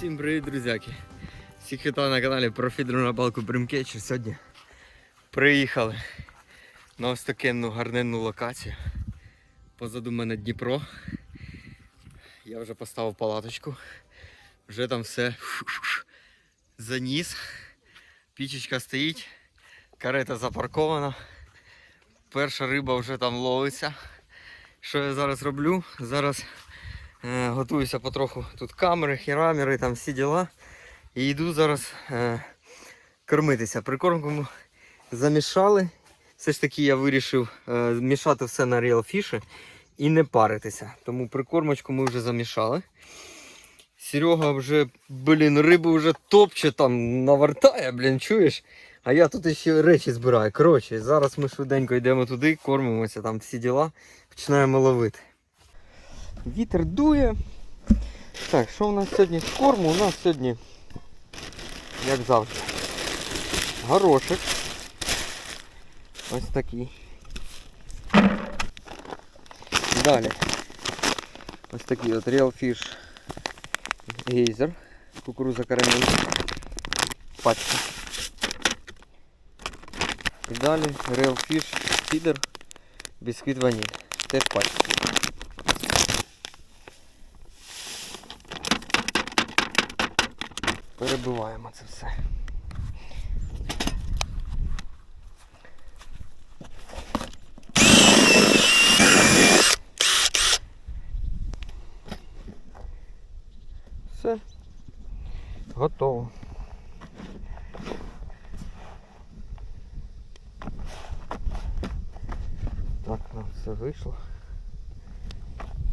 Всім привіт, друзяки! Всіх вітаю на каналі про фідерну рибалку Бримкетчер. Сьогодні приїхали на ось таку гарненну локацію. Позаду мене Дніпро. Я вже поставив палаточку. Вже там все заніс. Пічечка стоїть, карета запаркована. Перша риба вже там ловиться. Що я зараз роблю? Зараз готуюся потроху. Тут камери, хірамери, там всі діла. І йду зараз е, кормитися. Прикормку замішали. Все ж таки я вирішив е, мішати все на Fish і не паритися. Тому прикормочку ми вже замішали. Серега вже, блін, рибу вже топче там навертає, блін, чуєш? А я тут ще речі збираю. Коротше, зараз ми швиденько йдемо туди, кормимося, там всі діла, починаємо ловити. Вітер дує. Так, що у нас сьогодні з корму? У нас сьогодні, як завжди, горошек. Ось такий. Далі. Ось такий от Real Fish Geyser. Кукуруза карамель. Пачка. І далі Real Fish Feeder Бісквіт ваніль. Теж пачка. Перебиваємо це все. Все. Готово. Так, нам все вийшло.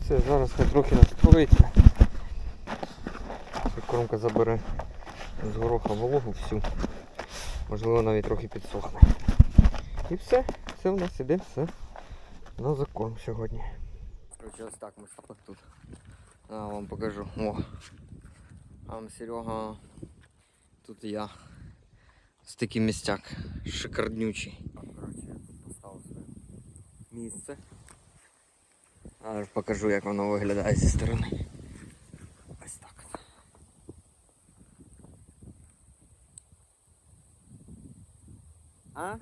Все, зараз хай трохи настроїться. Кромка забере з гороха вологу всю. Можливо навіть трохи підсохне. І все, це в нас іде все на закон сьогодні. Короче, ось так ми стали тут. А, вам покажу. О. А Серега. Тут я. Ось такий містяк. Шикарднючий. Короче, я тут поставив своє місце. А покажу як воно виглядає зі сторони. Ось так. от. А?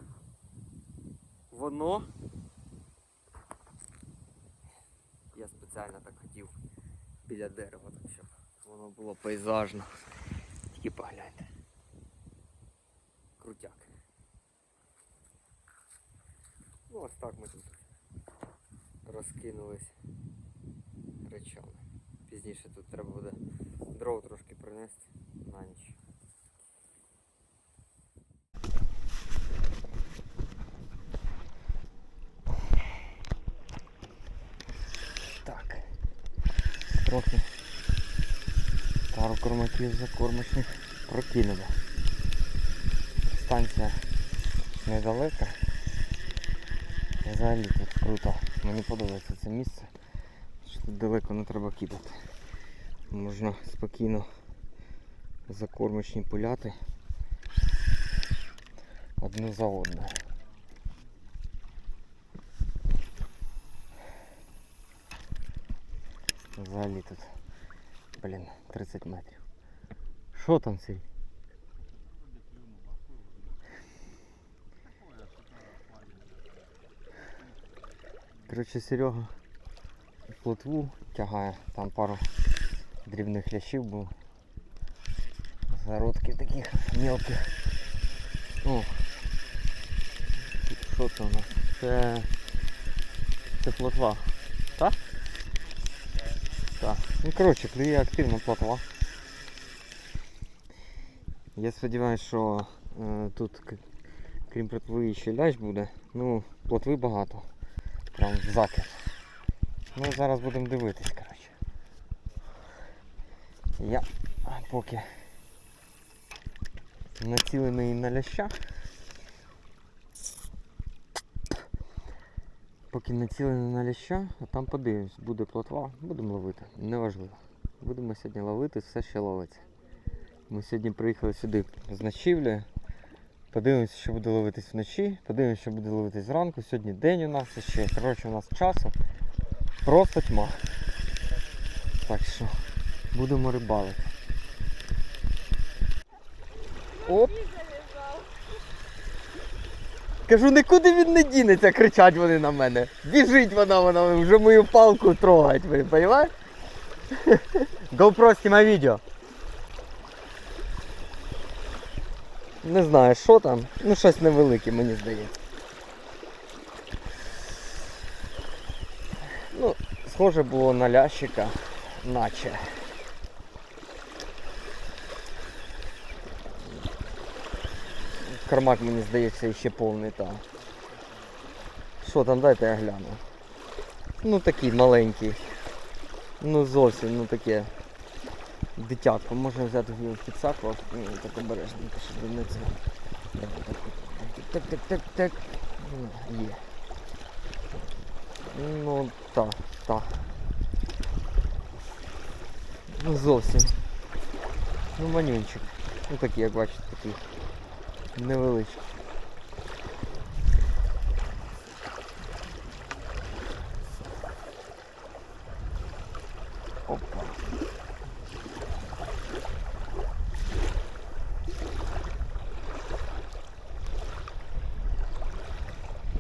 Воно. Я спеціально так хотів біля дерева, так щоб воно було пейзажно. Тільки погляньте. Крутяк. Ну ось так ми тут розкинулись речами. Пізніше тут треба буде дров трошки принести на ніч. Так. Трохи пару кормаків закормочних прокинули. Станція недалека. Взагалі тут круто. Мені подобається це місце. Що тут далеко не треба кидати. Можна спокійно закормочні пуляти одну за одною. Взагалі тут, блін, 30 метрів. Що там цей? Коротше, Серега плотву тягає, там пару дрібних лящів був. Зародків таких мелких. Що це у нас? Це, це плотва. Ну коротше, клює активно плотва. Я сподіваюся, що е, тут крім плотви ще лящ буде. Ну, плотви багато. Прям закид. Ну зараз будемо дивитись, коротше. Я поки націлений на ляща. Поки націлений на ляща, а там подивимось, буде плотва, будемо ловити. Неважливо. Будемо сьогодні ловити, все ще ловиться. Ми сьогодні приїхали сюди з ночівлі. Подивимося, що буде ловитись вночі, подивимося, що буде ловитись зранку. Сьогодні день у нас ще. Коротше, у нас часу. Просто тьма. Так що будемо рибалити. Оп. Кажу, нікуди він не дінеться, кричать вони на мене. Біжить вона, вона вже мою палку трогать, ви розумієте? GoPro знімай відео. Не знаю, що там. Ну щось невелике, мені здається. Ну, схоже було на лящика, наче. Кармак, мені здається, ще повний там. Що там, дайте я гляну. Ну такий маленький. Ну зовсім, ну таке. Дитятко, можна взяти в підсаку, ну, так обережненько, щоб не це. Так, так, так, так. Є. Ну так, так. Ну зовсім. Ну манюнчик. Ну такий, як бачите, такий. Невеличкий. Опа.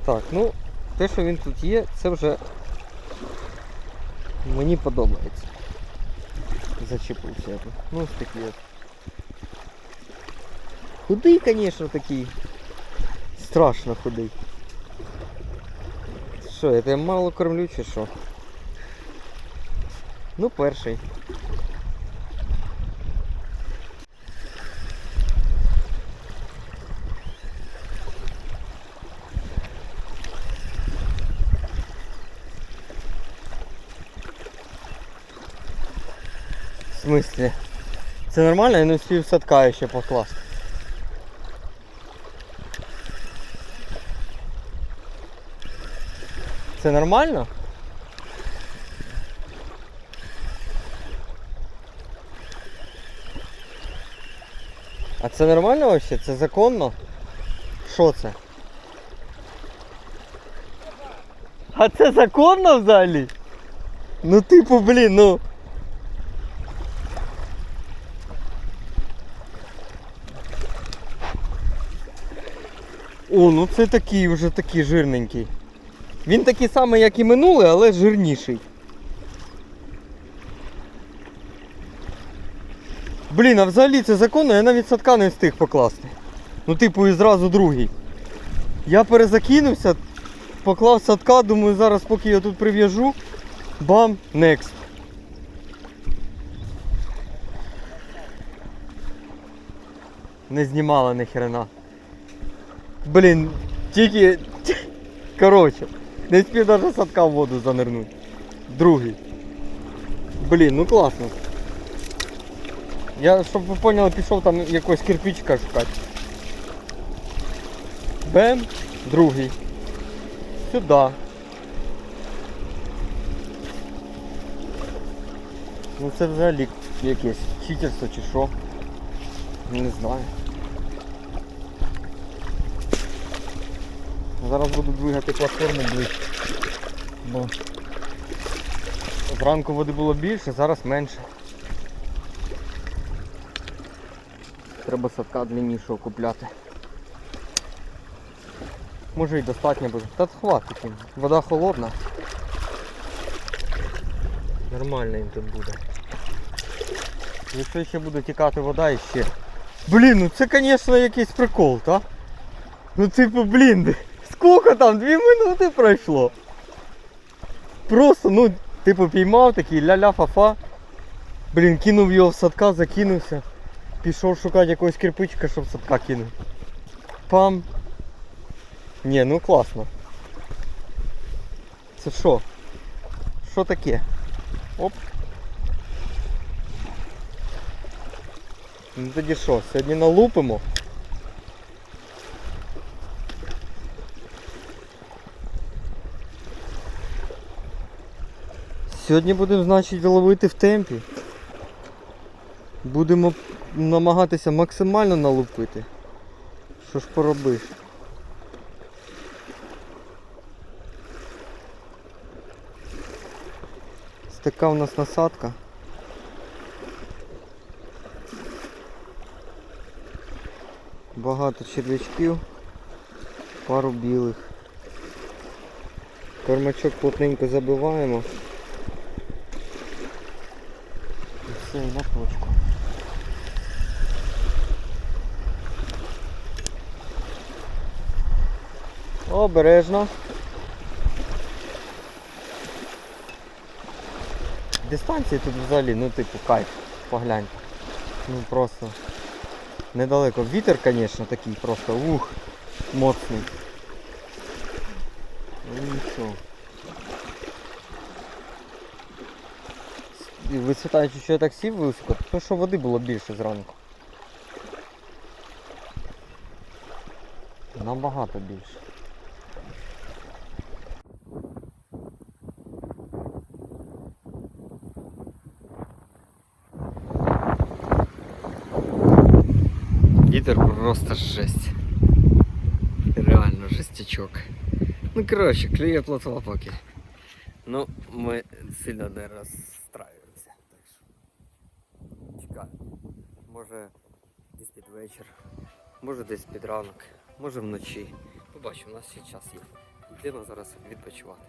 Так, ну, те, що він тут є, це вже мені подобається. Зачепився. Ну, ось такий от. Худий, звісно, такий. Страшно худий. Що, я тебе мало кормлю чи що? Ну, перший. В смысле? Це нормально? Я не встиг садка ще покласти. Це нормально? А це нормально вообще? Це законно? Що це? А це законно взагалі? Ну типу, блін, ну. О, ну це такий вже такий жирненький. Він такий самий, як і минулий, але жирніший. Блін, а взагалі це законно, я навіть садка не встиг покласти. Ну, типу, і зразу другий. Я перезакинувся, поклав садка, думаю, зараз поки я тут прив'яжу. Бам, next. Не знімала ні хрена. Блін, тільки. Коротше, не встиг навіть садка в воду занирнути. Другий. Блін, ну класно. Я, щоб ви поняли, пішов там якогось кирпичка шукати. Бем, другий. Сюди. Ну це взагалі якесь читерство чи що. Не знаю. Зараз буду двигати платформу ближче. Бо зранку води було більше, зараз менше. Треба садка длиннішого купляти. Може і достатньо буде. Та хватить. Вода холодна. Нормально їм тут буде. Якщо ще буде тікати вода і ще. Блін, ну це звісно якийсь прикол, так? Ну типу, блін, скільки там? Дві минути пройшло. Просто, ну, типу, піймав такий ля-ля фа-фа. Блін, кинув його в садка, закинувся. Пішов шукати якогось кирпичика, щоб садка кинути. Пам. Ні, ну класно. Це що? Що таке? Оп. Ну тоді що, сьогодні налупимо? Сьогодні будемо, значить, ловити в темпі. Будемо намагатися максимально налупити. Що ж поробиш? Така у нас насадка. Багато черв'ячків, пару білих. Кормачок плотненько забиваємо. І все, на точку. Обережно. Дистанції тут взагалі, ну типу кайф, поглянь. Ну просто недалеко. Вітер, звісно, такий просто ух, моцний. Ну нічого. І висвітаючи, що я так сів високо, то що води було більше зранку. Набагато більше. Вітер просто жесть. Реально жестячок. Ну коротше, клює плотва поки. Ну, ми сильно не розстраюємося. Так що чекаю. Може десь під вечір, може десь під ранок, може вночі. Побачимо, у нас ще час є. Йдемо зараз відпочивати.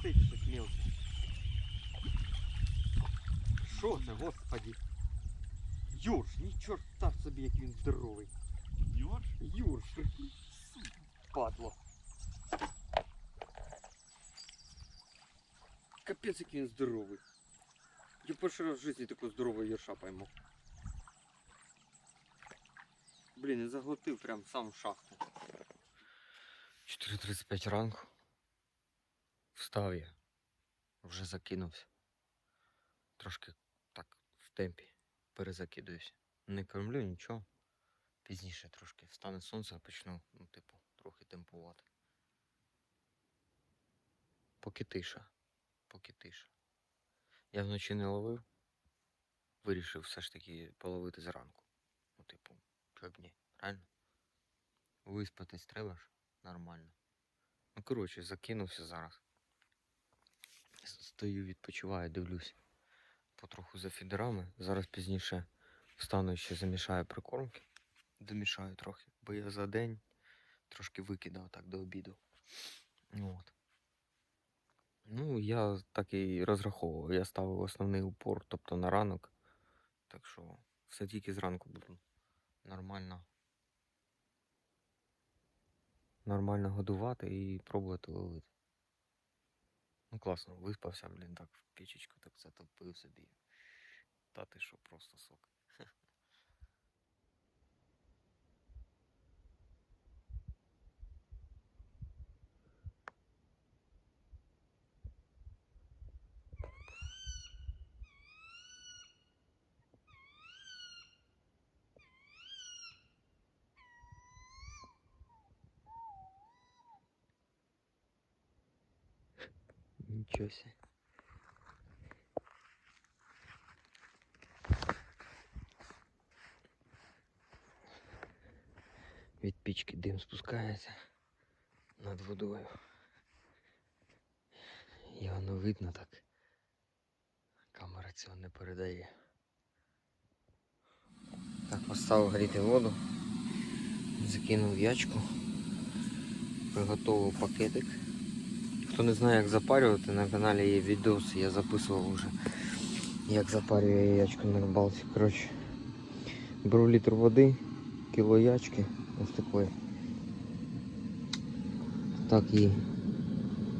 Ну щось висить, щось мелке. Що це, господи? Юрш, ні чорта собі, як він здоровий. Йорш? Юрш, який падло. Капець, як він здоровий. Я перший раз в житті такого здорового юрша пойму. Блін, я заглотив прям сам в шахту. 4.35 ранку. Встав я. Вже закинувся. Трошки так в темпі перезакидуюсь. Не кормлю нічого. Пізніше трошки встане сонце, почну, ну, типу, трохи темпувати. Поки тиша. Поки тиша. Я вночі не ловив. Вирішив все ж таки половити зранку. Ну, типу, чоб ні, правильно? Виспатись треба ж нормально. Ну, коротше, закинувся зараз. Стою, відпочиваю, дивлюсь. Потроху за фідерами. Зараз пізніше встану ще замішаю прикормки. Домішаю трохи, бо я за день трошки викидав так до обіду. От. Ну, я так і розраховував. Я ставив основний упор, тобто на ранок. Так що все тільки зранку буду нормально. Нормально годувати і пробувати ловити. Ну класно, виспався, блін, так в пічечку так затопив собі. Та ти що, просто сок. Нічого себе. Від пічки дим спускається над водою. І воно видно так. Камера цього не передає. Так, поставив гріти воду, закинув ячку, приготував пакетик. Хто не знає, як запарювати, на каналі є відоси, я записував вже, як запарюю я на рибалці. Коротше, беру літр води, кіло ячки, ось такої. Так її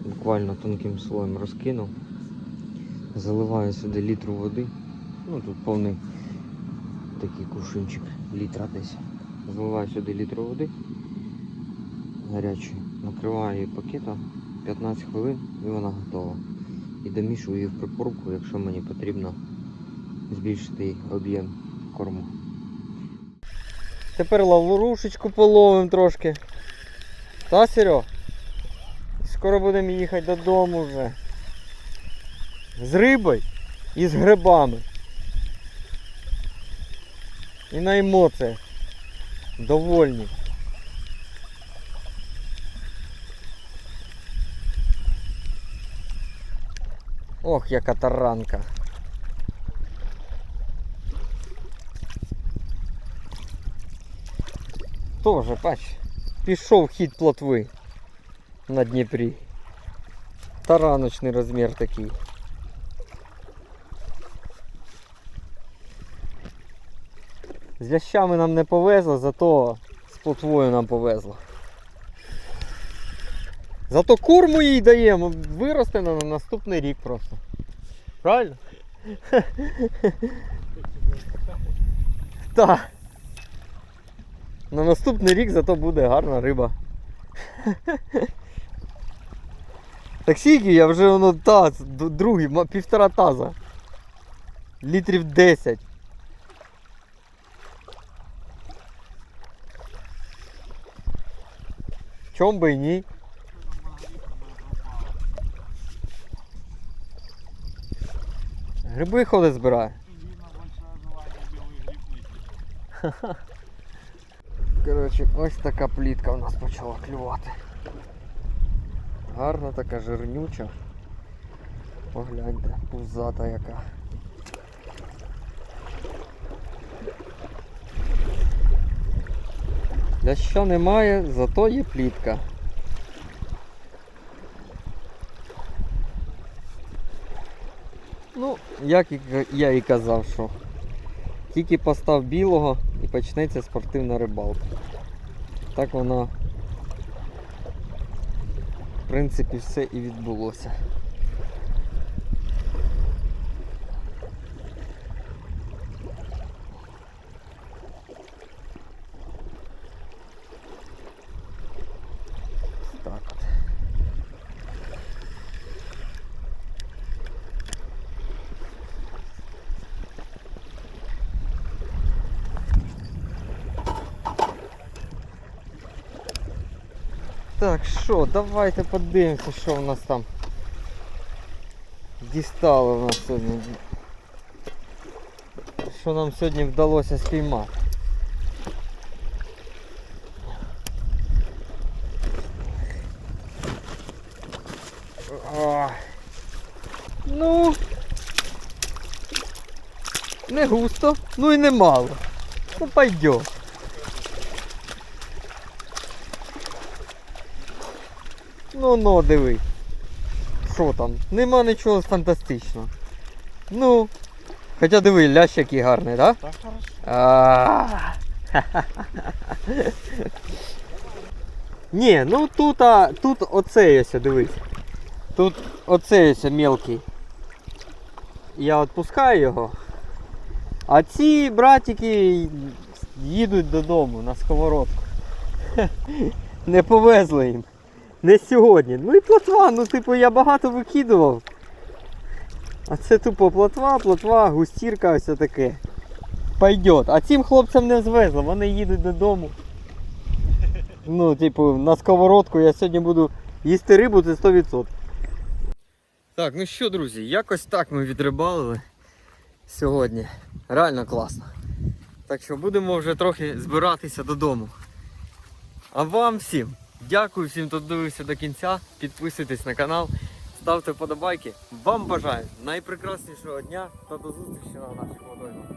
буквально тонким слоєм розкинув. Заливаю сюди літр води. Ну тут повний такий кувшинчик, літра десь. Заливаю сюди літр води гарячої, накриваю її пакетом 15 хвилин і вона готова. І домішую її в припорку, якщо мені потрібно збільшити об'єм корму. Тепер лаврушечку половим трошки. Та, Серег? Скоро будемо їхати додому вже. З рибою і з грибами. І на емоціях. Довольні. Ох, яка таранка. Тоже, бач, пішов хід плотви на Дніпрі. Тараночний розмір такий. З ящами нам не повезло, зато з плотвою нам повезло. Зато курму їй даємо, виросте на наступний рік просто. Правильно? Так. На наступний рік зато буде гарна риба. Так скільки я вже воно таз, другий, півтора таза. Літрів 10. В чому би і ні? Гриби ходить збирає. Коротше, ось така плітка у нас почала клювати. Гарна така жирнюча. Погляньте, пузата яка. Ляща немає, зато є плітка. Ну, як я і казав, що тільки постав білого і почнеться спортивна рибалка. Так воно в принципі все і відбулося. Так от. Так, що, давайте подивимося, що в нас там дістало в нас сьогодні. Що нам сьогодні вдалося спіймати. Ну не густо, ну і не мало. Ну пойдем. Ну ну диви. Що там? Нема нічого фантастичного. Ну. Хоча диви, лящ який гарний, так? Так хорошо. Ні, ну тут, а, тут оцей ось, дивись. Тут оцей ось мелкий. Я відпускаю його. А ці братики їдуть додому на сковородку. Не повезли їм. Не сьогодні. Ну і плотва, ну типу я багато викидував. А це тупо плотва, плотва, густірка, ось таке. Пойдет. А цим хлопцям не звезло, вони їдуть додому. Ну, типу, на сковородку я сьогодні буду їсти рибу, це 100%. Так, ну що, друзі, якось так ми відрибалили сьогодні. Реально класно. Так що будемо вже трохи збиратися додому. А вам всім дякую всім, хто дивився до кінця. Підписуйтесь на канал, ставте вподобайки. Вам бажаю найпрекраснішого дня та до зустрічі на наших водоймах.